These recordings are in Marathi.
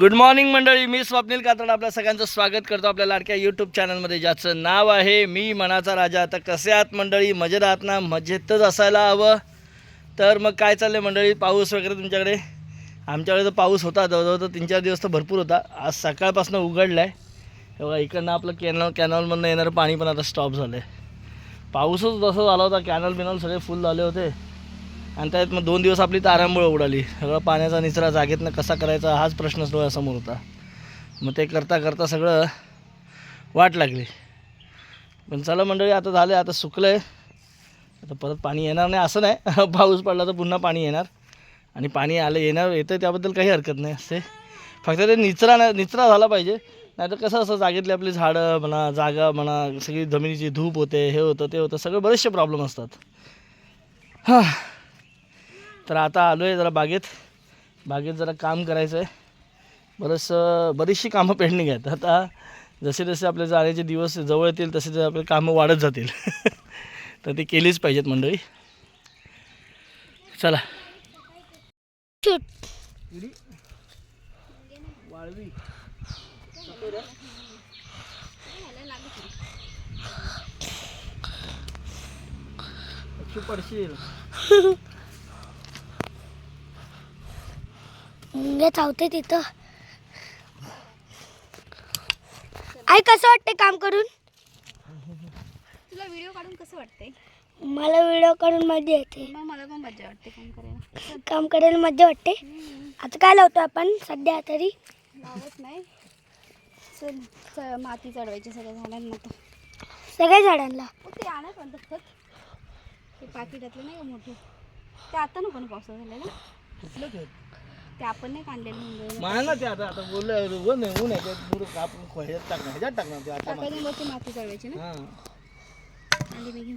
गुड मॉर्निंग मंडळी. मी स्वप्नील कातड आपल्या सगळ्यांचं स्वागत करतो आपल्या लाडक्या यूट्यूब चॅनलमध्ये ज्याचं नाव आहे मी मनाचा राजा. आता कसे आहात मंडळी? मजेत आहात ना? मजेतच असायला हवं. तर मग काय चाललं मंडळी? पाऊस वगैरे तुमच्याकडे? आमच्याकडे तर पाऊस होता. जवळजवळ तर तीन चार दिवस तर भरपूर होता. आज सकाळपासून उघडला आहे तेव्हा इकडनं आपलं कॅनल कॅनॉलमधनं येणारं पाणी पण आता स्टॉप झालं आहे पाऊसच जसं झाला होता. कॅनल बिनल सगळे फुल झाले होते. आणि त्यात मग दोन दिवस आपली तारांबळ उडाली. सगळं पाण्याचा निचरा जागेतनं कसा करायचा हाच प्रश्न डोळ्यासमोर होता. मग ते करता करता सगळं वाट लागली. पण चला मंडळी आता झालं आता सुकलं आहे आता परत पाणी येणार नाही असं नाही. पाऊस पडला तर पुन्हा पाणी येणार. आणि पाणी आलं येणार येतं त्याबद्दल काही हरकत नाही असते फक्त ते निचरा नाही निचरा झाला पाहिजे. नाहीतर कसं असं जागेतली आपली झाडं म्हणा जागा म्हणा सगळी जमिनीची धूप होते हे होतं ते होतं सगळे बरेचसे प्रॉब्लेम असतात. हां. तर आता आलो आहे जरा बागेत. बागेत जरा काम करायचं आहे बरंचसं बरीचशी कामं पेंडिंग आहेत. आता जसे जसे आपले जाण्याचे दिवस जवळ येतील तसे तसे आपले कामं वाढत जातील. तर ती केलीच पाहिजेत मंडळी. चला. वाळवी पडशील. मुंग्या चावते तिथं. आई कसं वाटते काम करून? तुला व्हिडिओ काढून कसं वाटतंय? मला व्हिडिओ काढून मजा येते. मग मला पण मजा वाटते काम करायला. काम करायला मजा वाटते. आता काय लावतो आपण? सध्या तरी? लावत नाही. चल च- माती चढवायची सगळ्या झाडांना तर सगळ्या झाडांना? मग ते आणा पण खत. ते पाकिटातलं नाही का मोठं? ते आता नको ना पावसा झालेलं ते आपण नाही काढलेलं ना ते आता आता बोललं ऊन आहे ऊन आहे ते पुरं कापून ह्याच्यात टाकणार ह्याच्यात टाकणार ते आता माती चढवायची ना? हां. आली मी घेऊन.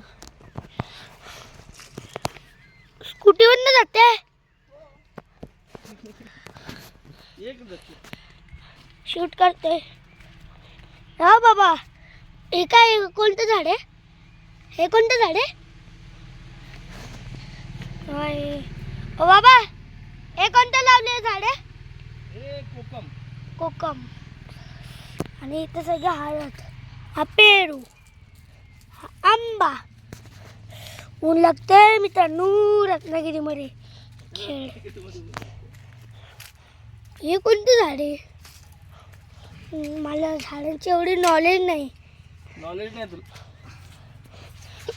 स्कूटीवरनं जाते. एक नक्की शूट करते. हा बाबा. हे काय कोणतं झाड आहे? हे कोणतं झाड आहे? होय. ओ बाबा. हे कोणतं लावले झाड? हे कोकम. कोकम. आणि इथं सगळं हळद हा पेरू हा आंबा. ऊन लागतंय मित्रांनो रत्नागिरीमध्ये. खेळ. हे कोणतं झाड आहे? मला झाडांची एवढी नॉलेज नाही. नॉलेज नाही तुला.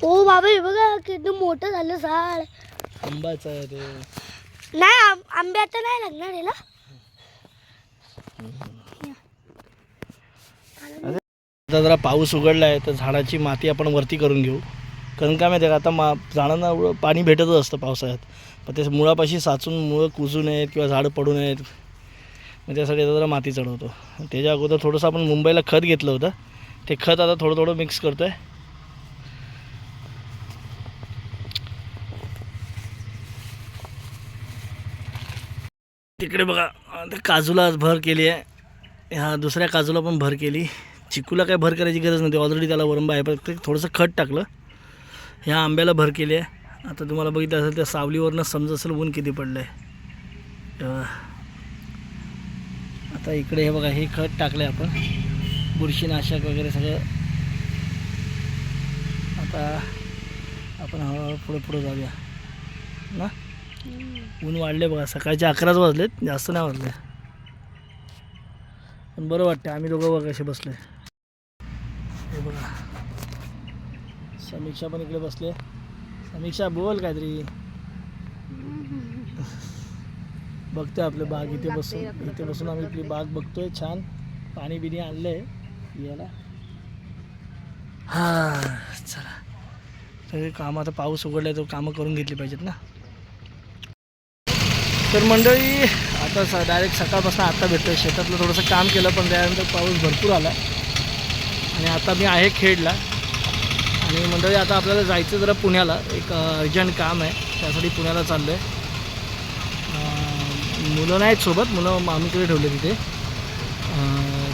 ओ बाबा हे बघा किती मोठं झालं झाड. आंबाचं आहे ते. आंबे आता नाही लागणार याला. आता जरा पाऊस उघडला आहे तर झाडाची माती आपण वरती करून घेऊ. कारण काय माहिती आहे का आता मा झाडांना एवढं पाणी भेटतच असतं पावसाळ्यात. पण ते मुळापाशी साचून मुळं कुजू नयेत किंवा झाडं पडू नयेत. मग त्यासाठी आता जरा माती चढवतो. त्याच्या अगोदर थोडंसं आपण मुंबईला खत घेतलं होतं. ते खत आता थोडं थोडं मिक्स करतो आहे तिकडे बघा आता काजूला आज भर केली आहे. ह्या दुसऱ्या काजूला पण भर केली. चिकूला काय भर करायची गरज नव्हती. ऑलरेडी त्याला वरंबा आहे फक्त थोडंसं खत टाकलं. ह्या आंब्याला भर केली आहे. आता तुम्हाला बघितलं असेल त्या सावलीवरनं समज असेल ऊन किती पडलं आहे आता इकडे हे बघा हे खत टाकलं आहे आपण. बुरशीनाशक वगैरे सगळं. आता आपण हळूहळू पुढे पुढे जाऊया. ना? ऊन वाढले बघा सकाळचे अकराच वाजलेत जास्त नाही वाजले. पण बरं वाटतं आम्ही दोघं बघा कसे बसले. हे बघा. समीक्षा पण इकडे बसले. समीक्षा बोल काहीतरी. बघतोय आपले बाग इथे बसून इथे बसून आम्ही आपली बाग बघतोय छान. पाणी बिणी आणलंय याला. हा चला. तर काम आता पाऊस उघडलाय तो कामं करून घेतली पाहिजेत ना. तर मंडळी आता स डायरेक्ट सकाळपासून आत्ता भेटतो शेतातलं थोडंसं काम केलं पण त्यानंतर पाऊस भरपूर आला आणि आता मी आहे खेडला. आणि मंडळी आता आपल्याला जायचं जरा पुण्याला. एक अर्जंट काम आहे. त्यासाठी पुण्याला चाललो आहे मुलं नाहीत सोबत. मुलं मामीकडे ठेवले तिथे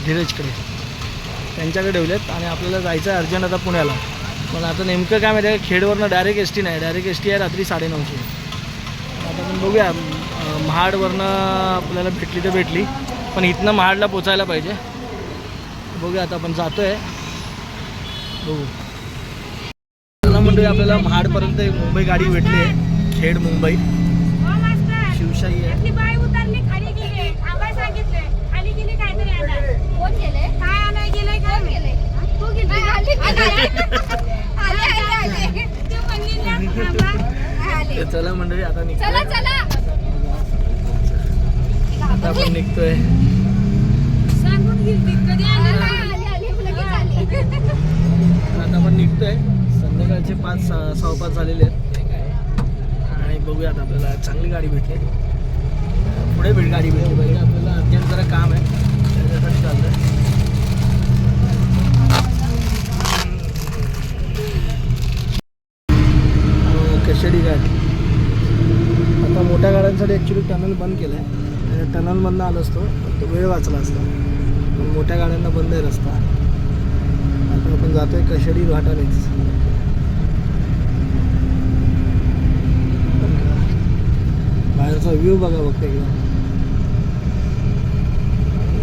धीरजकडे. त्यांच्याकडे ठेवलेत. आणि आपल्याला जायचं आहे अर्जंट आता पुण्याला. पण आता नेमकं काय माहिती आहे खेडवरनं डायरेक्ट एस टी नाही. डायरेक्ट एस टी आहे रात्री साडेनऊची. आता आपण बघूया. महाडवरनं आपल्याला भेटली तर भेटली पण इथनं महाडला पोचायला पाहिजे. बघूया आता आपण जातोय. बघू. चला मंडळी आपल्याला महाडपर्यंत एक मुंबई गाडी भेटली आहे. खेड मुंबई. शिवशाही आहे. आपली बाई उतरली खाली गेली. थांबाय सांगितले खाली गेली काहीतरी आणाय कोण गेले? काय आणाय गेले काय गेले? तू गेली. आले आले. आले तू म्हणली ना थांबा आले. तर चला मंडळी आता चला. आता आपण निघतोय. आता आपण निघतोय. संध्याकाळचे पाच सहा पाच झालेले आहेत. आणि बघूया आता आपल्याला चांगली गाडी भेटली. पुढे भेट गाडी भेटली पाहिजे. आपल्याला अर्जंट जरा काम आहे. त्याच्यासाठी चाललंय. अं, कशेडी गाडी आता मोठ्या गाड्यांसाठी ॲक्च्युली टनल बंद केलं आहे म्हणजे टनलमधनं आलो असतो तो वेळ वाचला असता. पण मोठ्या गाड्यांना बंद आहे रस्ता. आता आपण जातोय कशेडी घाटानेच. बाहेरचा व्ह्यू बघा फक्त एकदम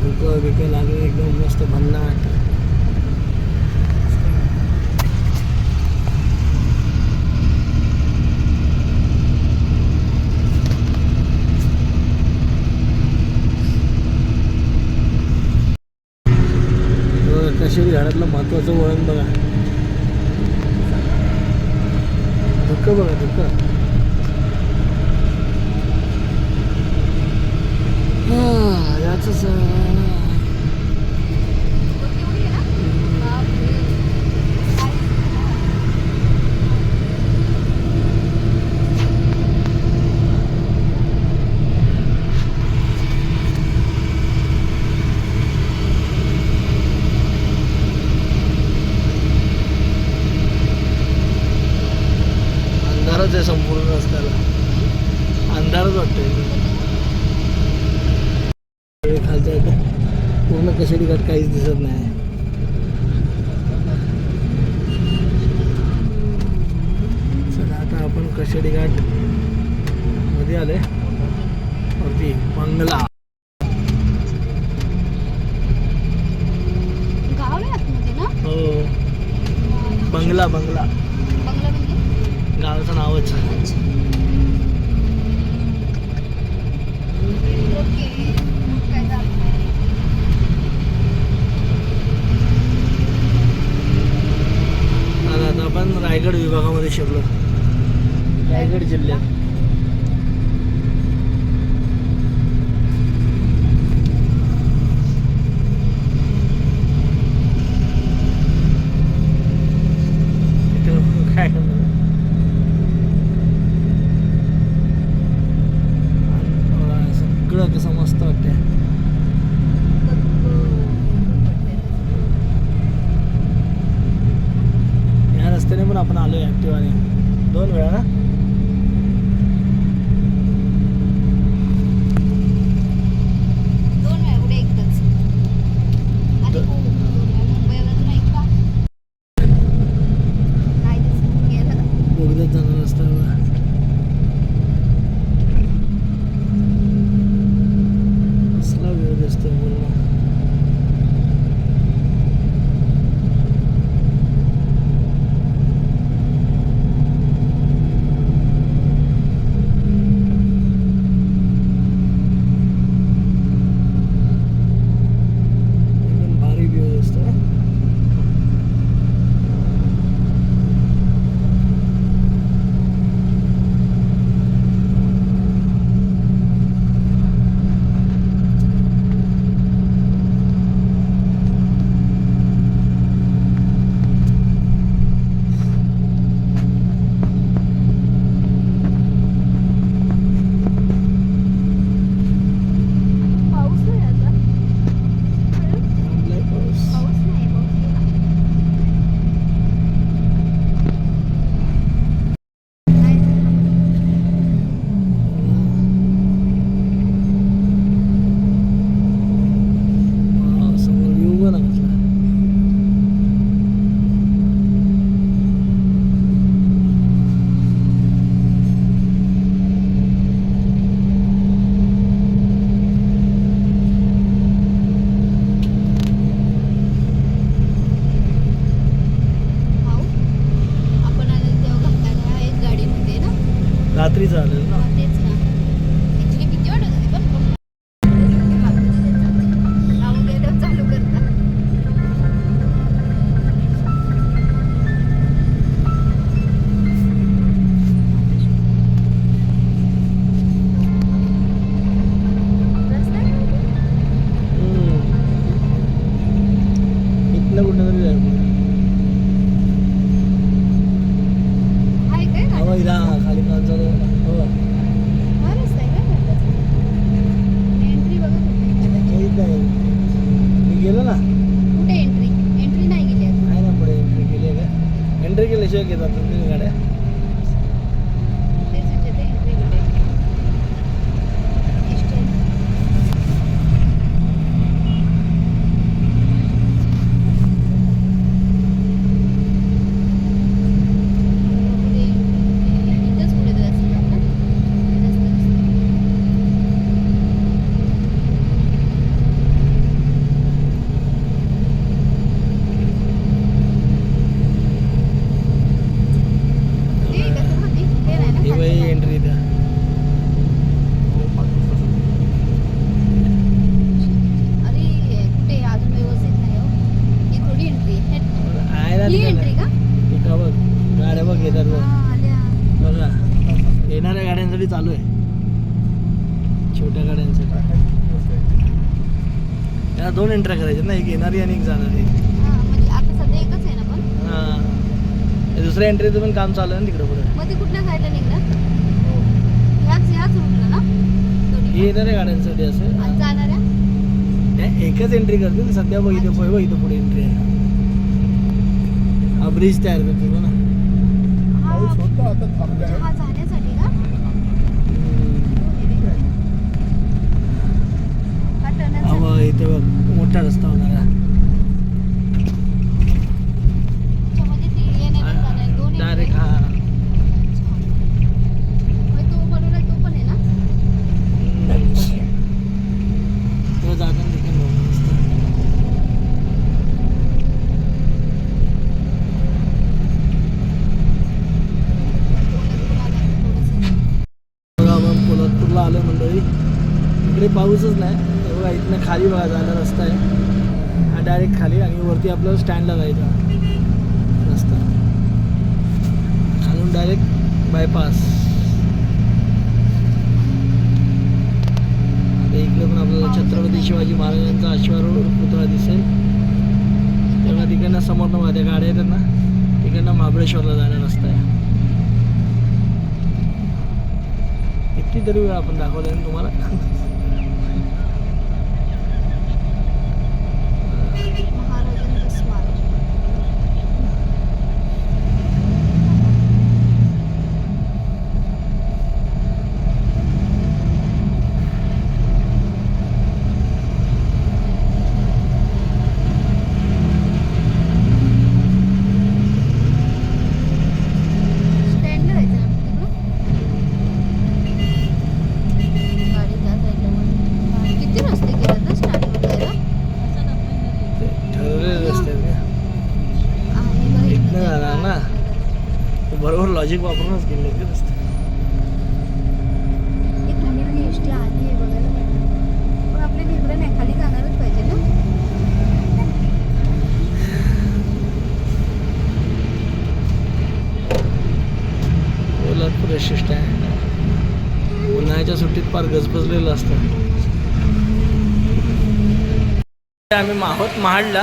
धुकं बिकं लागले एकदम मस्त भन्नाट. बघा, कशेडी महत्वाचं वळण बघा. धक्क बघा धक्क याच सर आहे. अंधारच आहे संपूर्ण रस्त्याला अंधारच वाटतोय हे खालच्या इथे पूर्ण कशेडी घाट काहीच दिसत नाही चला आता आपण कशेडी घाटमध्ये आले वरती बंगला गाव नाही आतमध्ये ना हो बंगला बंगला. म्हणजे? गावाचं नावच आता आपण रायगड विभागामध्ये शिरलो. रायगड जिल्ह्यात इथं काय करणार? बघा, सगळं कसं मस्त वाटतंय. या रस्त्याने पण आपण आलोय ॲक्टिवाने दोन वेळा येणाऱ्या गाड्यांसाठी चालू आहे. छोट्या गाड्यांसाठी. त्याला दोन एंट्र्या करायच्या ना एक येणारी आणि एक जाणारी. हा म्हणजे आता सध्या एकच आहे ना पण? दुसऱ्या एंट्रीचं पण काम चालू आहे ना तिकडं पुढे. कुठल्या साईडला निघणार? हे येणाऱ्या गाड्यांसाठी असं. हे. एकच एंट्री करतील सध्या बघ इथे बघ इथं पुढे एंट्री आहे. हा ब्रिज तयार करतो ना हा म्हणजे हा जाण्यासाठी का हा टर्नच हा बघ इथे बघ मोठा रस्ता होणार आहे त्याच्यामध्ये ती येण्याला जाणार दोन डायरेक्ट हा तो बनवलाय तो पण आहे ना तेव्हा जाताना देखील बघ मस्त. बघा आपण पोलादपूरला आलो मंडळी इकडे पाऊसच नाही हे बघा इथनं खाली बघा जायला रस्ता आहे हा डायरेक्ट खाली आणि वरती आपलं स्टँडला जायचं रस्ता खालून डायरेक्ट बायपास आता इकडे पण आपल्याला छत्रपती त्यांचा महाराजांचा अश्वारूढ पुतळा दिसेल. तेव्हा तिकडनं समोरनं बघा त्या गाड्या येतात ना तिकडनं महाबळेश्वरला जायला रस्ता आहे. कितीतरी वेळा आपण दाखवलं ना तुम्हाला. महाराजांचं स्मारक स्टँडला जायचं ना तिकडं गाडी त्या साईडला वळली. किती रस्ते केलेत ना स्टँडवर जायला ते ठरवलेले रस्ते आहेत का आहे बरं इथनं इथनं जाणार ना. ते बरोबर लॉजिक वापरूनच गेले ते रस्ते एक खाली एस टी आली आहे बघायला पाहिजे पण आपल्या इकडे नाही खाली जाणारच पाहिजे ना? कोल्हापूर एस स्टँड उन्हाळ्याच्या सुट्टीत फार गजबजलेलं असतं. आम्ही आहोत महाडला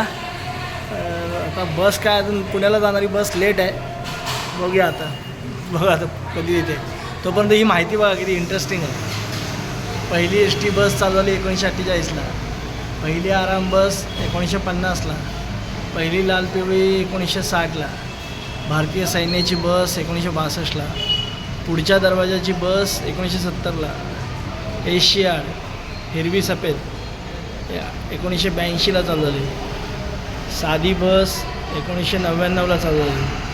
आता बस काय अजून पुण्याला जाणारी बस लेट आहे. बघूया आता. बघा आता कधी येते. तोपर्यंत ही माहिती बघा किती इंटरेस्टिंग आहे. पहिली एस टी बस चालू झाली एकोणीसशे अठ्ठेचाळीसला. पहिली आराम बस एकोणीसशे पन्नासला. पहिली लाल पिवळी एकोणीसशे साठला. भारतीय सैन्याची बस एकोणीसशे बासष्टला. पुढच्या दरवाजाची बस एकोणीसशे सत्तरला. एशियाड हिरवी सफेद. या एकोणीसशे ब्याऐंशीला चालू झाली. साधी बस एकोणीसशे नव्याण्णवला चालू झाली.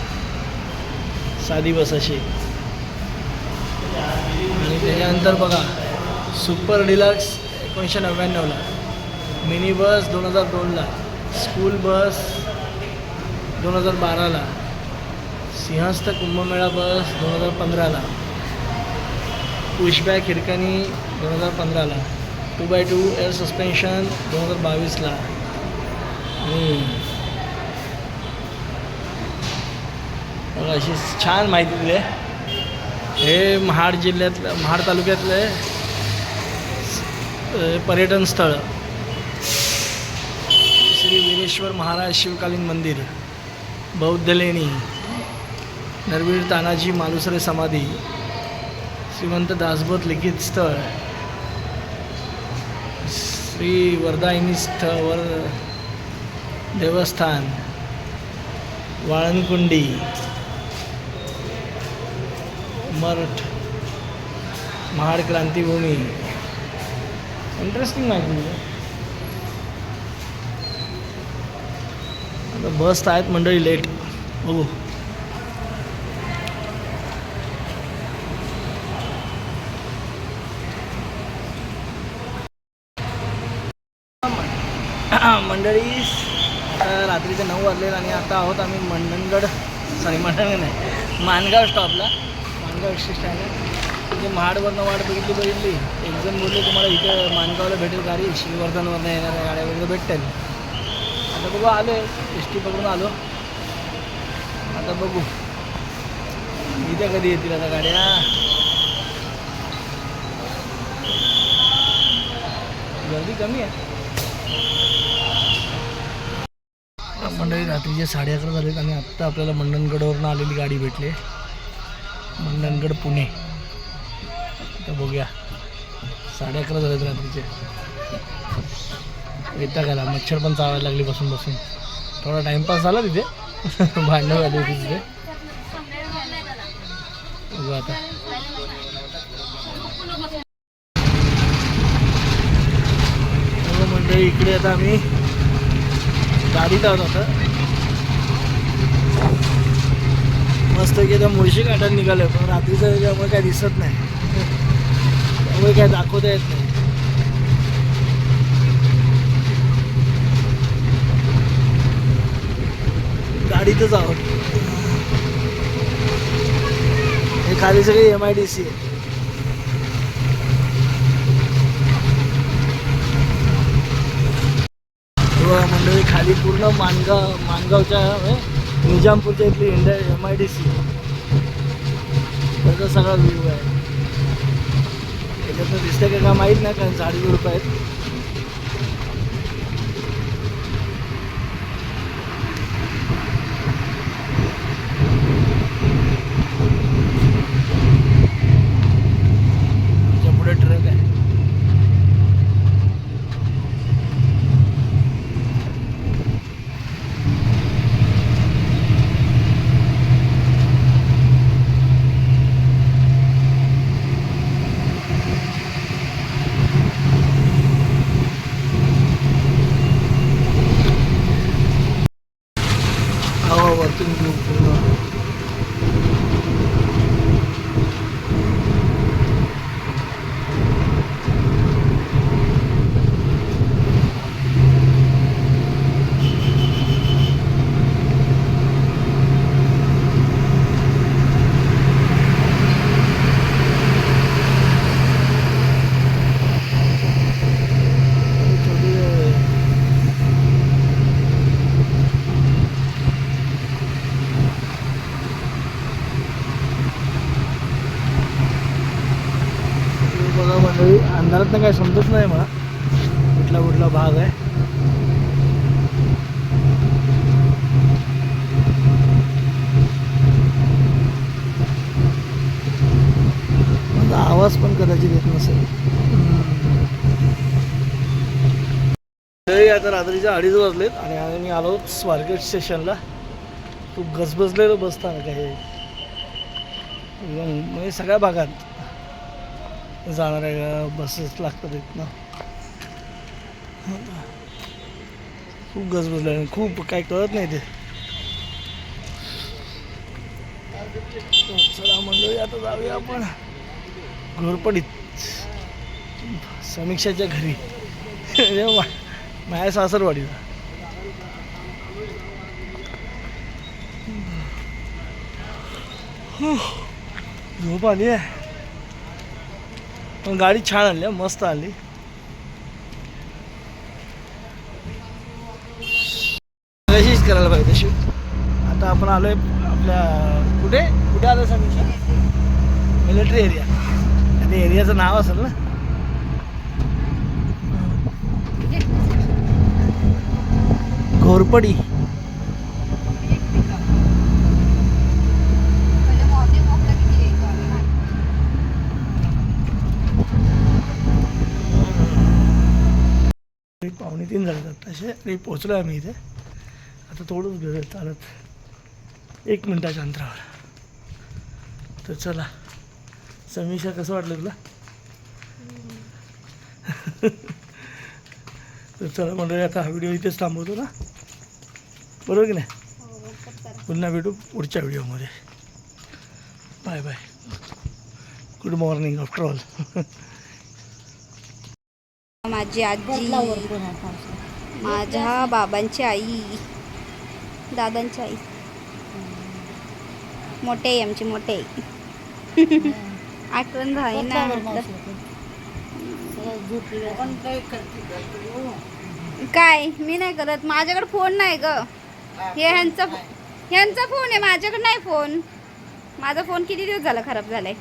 साधी बस अशी आणि त्याच्यानंतर बघा सुपर डिलक्स एकोणीसशे नव्याण्णवला. मिनी बस दोन हजार दोनला. स्कूल बस दोन हजार बाराला. सिंहस्थ कुंभमेळा बस दोन हजार पंधराला. पुशबॅक हिरकणी दोन हजार पंधराला. Two by two air suspension दोन हजार बावीसला. आणि अशी छान माहिती दिली आहे. हे महाड जिल्ह्यातलं महाड तालुक्यातलं पर्यटन स्थळ. श्री वीरेश्वर महाराज शिवकालीन मंदिर बौद्ध लेणी नरवीर तानाजी मालुसरे समाधी श्रीमंत दासबोध लिखित स्थळ श्री वरदायिनी स्थळ वर देवस्थान वाळणकुंडी मराठ महाड क्रांतीभूमी इंटरेस्टिंग माहिती म्हणजे आता बस आहेत मंडळी लेट बघू. मंडळी रात्रीचे नऊ वाजले आणि आता आहोत आम्ही मंडणगड. सॉरी मंडणगड नाही. मानगाव स्टॉपला मानगाव एस आहे म्हणजे महाडवरनं वाट बघितली बघितली. एक जण बोलले तुम्हाला इथं माणगावला भेटेल गाडी. श्रीवर्धनवरनं येणाऱ्या गाड्या वगैरे भेटतील. आता बघू आलो आहे एस टी पकडून आलो. आता बघू. इथे कधी येतील आता गाड्या? गर्दी कमी आहे. मंडळी रात्रीचे साडे अकरा झालेत आणि आत्ता आपल्याला मंडणगडवरून आलेली गाडी भेटली. मंडणगड पुणे. तर बघूया. साडे अकरा झालेत रात्रीचे. येता गेला मच्छर पण चावायला लागली बसून बसून. थोडा टाइमपास झाला तिथे. भांडणं झाली होती तिथे. बघू आता. हो मंडळी इकडे आता आम्ही गाडीत आहोत आता. मस्त की आता मुळशी काढायला निघाले पण रात्रीचं त्याच्यामुळे काय दिसत नाही. त्यामुळे काय दाखवता येत नाही. गाडीतच आहोत. हे खाली सगळी एम आय डी सी आहे. हो, मंडळी खाली पूर्ण मानगाव मानगावच्या निजामपूरच्या इथली India M I D C त्याचा सगळा व्ह्यू आहे. त्याच्यातनं दिसतं का काय माहीत नाही कारण झाडी झुडपं आहेत त्याच्या पुढे ट्रक आहे हवा वरतून घेऊ पूर्ण थोडी हे बघा मंडळी अंधारात काय समजत नाही मला. कुठला कुठला भाग आहे? आवाज पण कदाचित येत नसेल. तरी आता रात्रीच्या अडीच वाजलेत आणि आम्ही आलो स्वारगेट स्टेशनला. खूप गजबजलेलं आहे. एकदम म्हणजे सगळ्या भागात. जाणाऱ्या बसेस लागतात इथनं खूप गजबजलं आहे खूप काय कळत नाही ते. चला मंडळी आता जाऊया आपण घोरपडीत. समीक्षाच्या घरी. म्हणजे मा- माझ्या सासरवाडीला. झोप आली आहे. पण गाडी छान आणली मस्त आणली. तशीच करायला पाहिजे शूट आता आपण आलोय आपल्या कुठे? कुठे आलो सांगितलं मिलिटरी एरिया. ते एरियाचं नाव असेल ना? घोरपडी. तरी तीन झाले तसे तरी पोचलो आम्ही इथे. आता थोडंच घर चालत. एक मिनटाच्या अंतरावर. तर चला. समीक्षा कसं वाटलं तुला? तर चला म्हणजे आता हा व्हिडिओ इथेच थांबवतो ना? बरोबर की नाही? पुन्हा भेटू पुढच्या व्हिडिओमध्ये. Bye bye. Good morning after all. माझी आजी. माझ्या बाबांची आई. दादांची आई. मोठे आहे आमची मोठे. आहे. आठवण झाली ना. काय मी नाही करत. माझ्याकडे फोन नाही ग. हे ह्यांचा ह्यांचा फोन आहे. माझ्याकडे नाही फोन. माझा फोन किती दिवस झाला खराब झालाय?